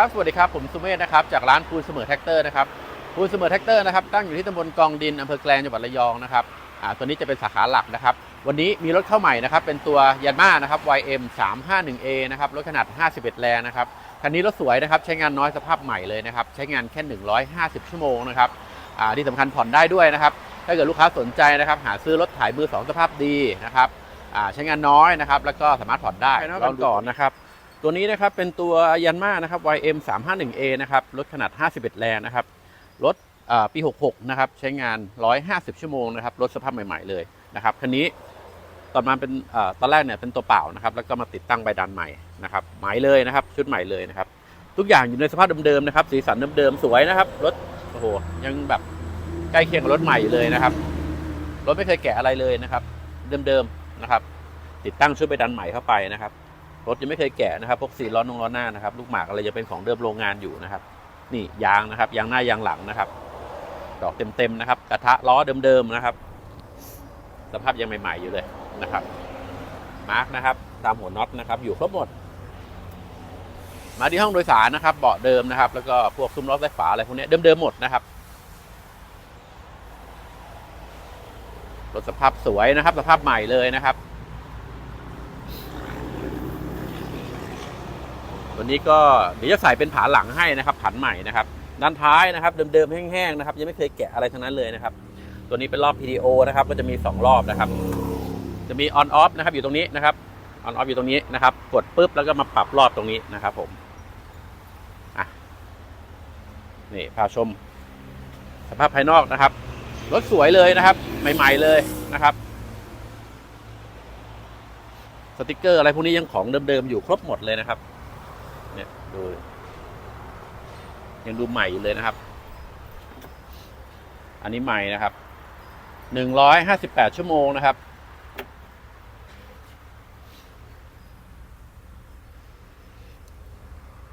ครับ สวัสดีครับ ผมสุเมธนะครับ จากร้านคูณเสมอแท็กเตอร์นะครับคูณเสมอแท็กเตอร์นะครับ ตั้งอยู่ที่ตำบลกองดินอำเภอแกลงจังหวัดระยองนะครับ อ่า ตัวนี้จะเป็นสาขาหลักนะครับ วันนี้มีรถเข้าใหม่นะครับ เป็นตัวยันมานะครับ YM 351A นะครับ รถขนาด 51 แรงนะครับ คันนี้รถสวยนะครับ ใช้งานน้อยสภาพใหม่เลยนะครับ ใช้งานแค่ 150 ชั่วโมงนะครับ อ่า ที่สำคัญผ่อนได้ด้วยนะครับ ถ้าเกิดลูกค้าสนใจนะครับ หาซื้อรถถ่ายมือสองสภาพดีนะครับ อ่า ใช้งานน้อยนะครับ แล้วก็สามารถผ่อนได้ลองก่อนนะครับ ตัวนี้นะครับเป็นตัวยันมานะครับ YM 351A นะครับรถขนาด 51 แรงนะครับรถปี 66 นะครับ ใช้งาน 150 ชั่วโมงนะครับรถสภาพใหม่ ๆ เลยนะครับคันนี้ตอนมาเป็นอตอนแรกเนี่ยเป็นตัวเปล่านะครับ แล้วก็มาติดตั้งใบดันใหม่นะครับใหม่เลยนะครับ ชุดใหม่เลยนะครับ ทุกอย่างอยู่ในสภาพเดิมๆนะครับ สีสันเดิมๆสวยนะครับรถโอ้โหยังแบบใกล้เคียงกับรถใหม่อยู่เลยนะครับรถไม่เคยแกะอะไรเลยนะครับ เดิมๆนะครับ ติดตั้งชุดใบดันใหม่เข้าไปนะครับ รถยังไม่เคยแกะนะครับพวกสีล้อนงล้อหน้านะครับ ลูกหมากอะไรจะเป็นของเดิมโรงงานอยู่นะครับ นี่ยางนะครับยางหน้ายางหลังนะครับ ดอกเต็มๆนะครับ กระทะล้อเดิมๆนะครับ สภาพยังใหม่ๆอยู่เลยนะครับ มาร์กนะครับ ตามหัวน็อตนะครับ อยู่ครบหมด มาที่ห้องโดยสารนะครับ เบาะเดิมนะครับ แล้วก็พวกซุ้มล้อซ้ายฝาอะไรพวกนี้เดิมๆหมดนะครับรถสภาพสวยนะครับ สภาพใหม่เลยนะครับ ตัวนี้ก็เดี๋ยวจะใส่เป็นผาหลังให้นะครับผันใหม่นะครับด้านท้ายนะครับเดิมๆแห้งๆนะครับยังไม่เคยแกะอะไรทั้งนั้นเลยนะครับ ตัวนี้เป็นรอบ PDO นะครับก็จะมี 2 รอบนะครับ จะมี on off นะครับอยู่ตรงนี้นะครับ on off อยู่ตรงนี้นะครับ กดปุ๊บแล้วก็มาปรับรอบตรงนี้นะครับ ผมอะนี่พาชม สภาพภายนอกนะครับรถสวยเลยนะครับ ใหม่ ๆเลยนะครับสติกเกอร์อะไรพวกนี้ยังของเดิมๆอยู่ครบหมดเลยนะครับ เนี่ยดูยังดูใหม่อยู่เลยนะครับ อันนี้ใหม่นะครับหนึ่งร้อยห้าสิบแปดชั่วโมงนะครับ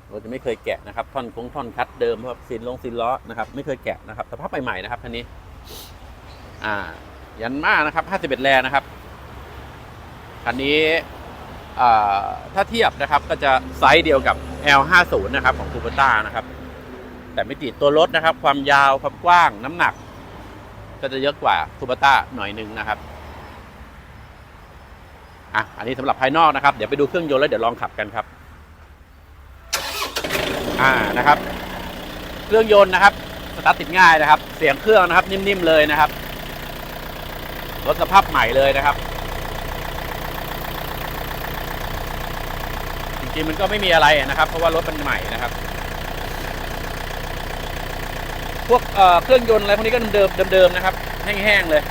เราจะไม่เคยแกะนะครับ ท่อนคงท่อนคัดเดิมเพราะซินลงซินล้อนะครับ ไม่เคยแกะนะครับสภาพใหม่ๆนะครับคันนี้ อ่า ยันมานะครับห้าสิบเอ็ดแรงนะครับคันนี้อ่าถ้าเทียบนะครับก็จะไซส์เดียวกับ L50 นะครับของคูเปต้านะครับ แต่ไม่ติดตัวรถนะครับ ความยาวความกว้างน้ำหนัก ก็จะเยอะกว่าคูเปต้าหน่อยหนึ่งนะครับอะอันนี้สำหรับภายนอกนะครับ เดี๋ยวไปดูเครื่องยนต์แล้วเดี๋ยวลองขับกันครับ อ่านะครับ เครื่องยนต์นะครับสตาร์ทติดง่ายนะครับ เสียงเครื่องนะครับ นิ่มๆเลยนะครับรถสภาพใหม่เลยนะครับ ริงมันก็ไม่มีอะไรนะครับ เพราะว่ารถมันใหม่นะครับ พวกเเครื่องยนต์อะไรพวกนี้ก็เดิมเดิมๆนะครับ แห้งๆเลย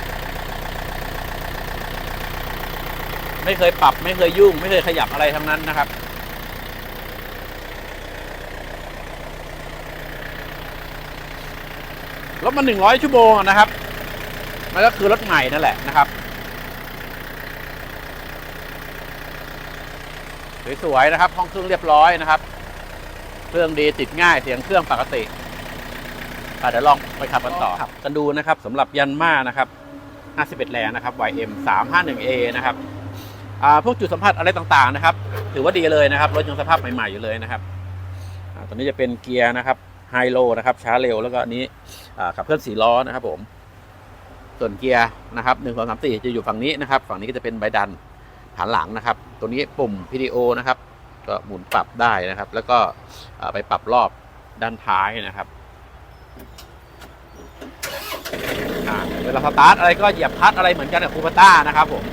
ไม่เคยปรับไม่เคยยุ่ง ไม่เคยขยับอะไรทั้งนั้นนะครับรถมันหนึ่งร้อยชั่วโมงนะครับ มันก็คือรถใหม่นั่นแหละนะครับ สวยๆนะครับ ห้องเครื่องเรียบร้อยนะครับ เครื่องดีติดง่ายเสียงเครื่องปกติอะเดี๋ยวลองไปขับกันต่อขับกันดูนะครับสำหรับยันมานะครับ51แรงนะครับ YM 351A นะครับอ่าพวกจุดสัมผัสอะไรต่างๆนะครับ ถือว่าดีเลยนะครับรถยังสภาพใหม่ๆอยู่เลยนะครับอ่าตอนนี้จะเป็นเกียร์นะครับไฮโลนะครับช้าเร็วแล้วก็อันนี้อ่าขับเคลื่อนสี่ล้อนะครับผมส่วนเกียร์นะครับหนึ่งสองสามสี่จะอยู่ฝั่งนี้นะครับ ฝั่งนี้ก็จะเป็นใบดัน ฐานหลังนะครับ ตัวนี้ปุ่ม PDO นะครับ ก็หมุนปรับได้นะครับ แล้วก็ไปปรับรอบด้านท้ายนะครับเวลาสตาร์ทอะไรก็เหยียบคลัดอะไรเหมือนกันกับคูปต้านะครับผม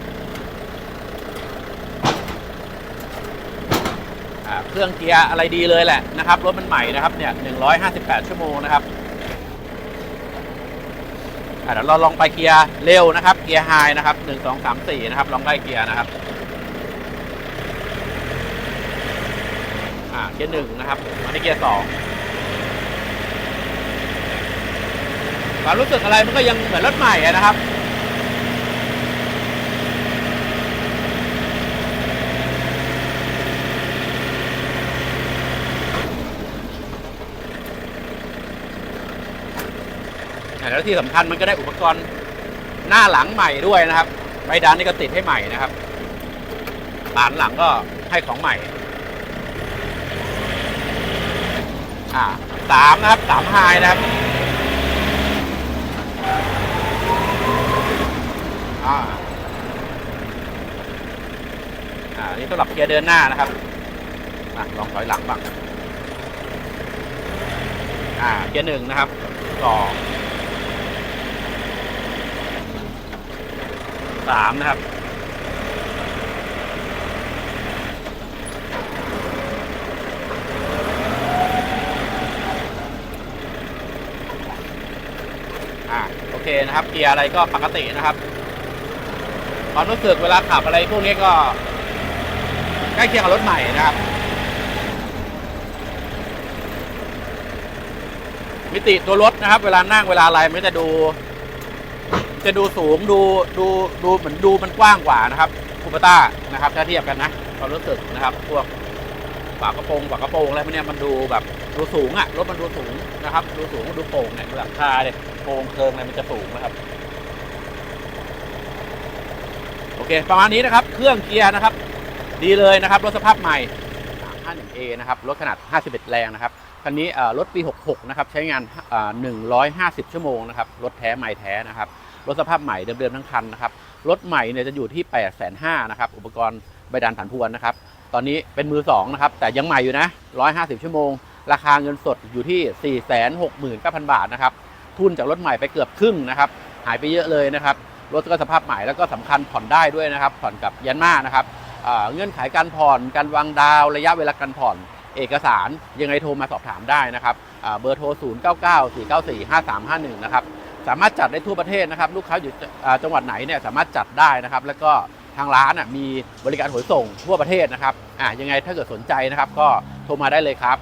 เครื่องเกียร์อะไรดีเลยแหละนะครับ รถมันใหม่นะครับเนี่ย 158 ชั่วโมงนะครับเดี๋ยวเราลองไปเกียร์เร็วนะครับ เกียร์ไฮนะครับ 1 2 3 4 นะครับ ลองไล่เกียร์นะครับ อ่าเกียร์หนึ่งนะครับอันนี้เกียร์สองความรู้สึกอะไรมันก็ยังเหมือนรถใหม่นะครับแล้วที่สำคัญมันก็ได้อุปกรณ์หน้าหลังใหม่ด้วยนะครับใบดานนี่ก็ติดให้ใหม่นะครับบานหลังก็ให้ของใหม่ อ่าสามนะครับสามไฮนะครับอ่าอ่านี่สำหรับเกียร์เดินหน้านะครับอะลองถอยหลังบ้างอ่าเกียร์หนึ่งนะครับสองสามนะครับ อ่าโอเค นะครับเกียร์อะไรก็ปกตินะครับความรู้สึกเวลาขับอะไรพวกนี้ก็ใกล้เคียงกับรถใหม่นะครับ มิติตัวรถนะครับ เวลานั่งเวลาอะไรมันจะดู จะดูสูงดูดูดูเหมือนดูมันกว้างกว่านะครับคูปต้านะครับ ถ้าเทียบกันนะความรู้สึกนะครับ พวกฝากระโปรงฝากระโปรงอะไรพวกนี้มันดูแบบดูสูงอะรถมันดูสูงนะครับ ดูสูงดูโปร่งเนี่ยดูหลังคาเนี่ย โครงเคิงอะไรมันจะสูงนะครับ โอเค ประมาณนี้นะครับ เครื่องเกียร์นะครับ ดีเลยนะครับ รถสภาพใหม่ 351A นะครับ รถขนาด 51 แรงนะครับ คันนี้รถปี 66 นะครับ ใช้งานอ่า150 ชั่วโมงนะครับ รถแท้ใหม่แท้นะครับ รถสภาพใหม่เดิมๆทั้งคันนะครับ รถใหม่เนี่ยจะอยู่ที่ 8 5 0 0 0นะครับ อุปกรณ์ใบดันผันพวนนะครับ ตอนนี้เป็นมือ2นะครับ แต่ยังใหม่อยู่นะ 150 ชั่วโมง ราคาเงินสดอยู่ที่ 469,000 บาทนะครับ ทุนจากรถใหม่ไปเกือบครึ่งนะครับหายไปเยอะเลยนะครับรถก็สภาพใหม่แล้วก็สำคัญผ่อนได้ด้วยนะครับ ผ่อนกับยันมานะครับเงื่อนไขการผ่อนการวางดาวระยะเวลาการผ่อนเอกสารยังไงโทรมาสอบถามได้นะครับเบอร์โทร 0 9 9 4 9 4 5 3 5 1 นะครับ สามารถจัดได้ทั่วประเทศนะครับ ลูกค้าอยู่จังหวัดไหนเนี่ยสามารถจัดได้นะครับ แล้วก็ทางร้านมีบริการขนส่งทั่วประเทศนะครับอ่ายังไงถ้าเกิดสนใจนะครับ ก็โทรมาได้เลยครับ